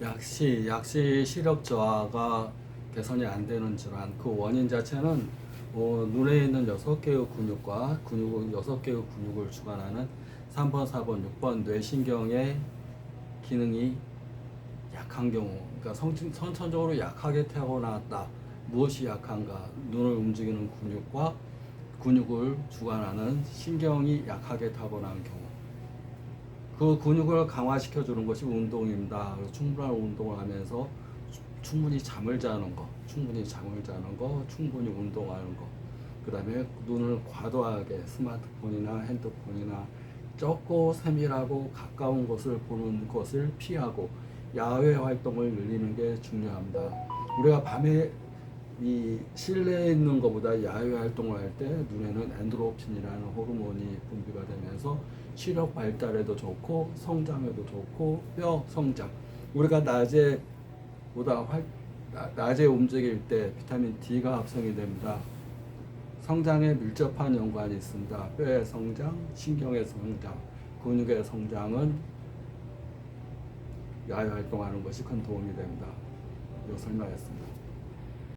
약시 약시 시력 저하가 개선이 안 되는 질환. 그 원인 자체는 어, 눈에 있는 여섯 개의 근육과 근육 여섯 개의 근육을 주관하는 3번, 4번, 6번 뇌신경의 기능이 약한 경우 그러니까 성, 선천적으로 약하게 태어났다. 무엇이 약한가? 눈을 움직이는 근육과 근육을 주관하는 신경이 약하게 타고난 경우 그 근육을 강화시켜 주는 것이 운동입니다. 충분한 운동을 하면서 추- 충분히 잠을 자는 거, 충분히 잠을 자는 거, 충분히 운동하는 거. 그다음에 눈을 과도하게 스마트폰이나 핸드폰이나 적고 세밀하고 가까운 것을 보는 것을 피하고 야외 활동을 늘리는 게 중요합니다. 우리가 밤에 이 실내에 있는 것보다 야외 활동을 할 때 눈에는 엔도로핀이라는 호르몬이 분비가 되면서 시력 발달에도 좋고 성장에도 좋고 뼈 성장. 우리가 낮에 보다 활, 나- 낮에 움직일 때 비타민 D가 합성이 됩니다. 성장에 밀접한 연관이 있습니다. 뼈의 성장, 신경의 성장, 근육의 성장은 야외 활동하는 것이 큰 도움이 됩니다. 이거 설명했습니다.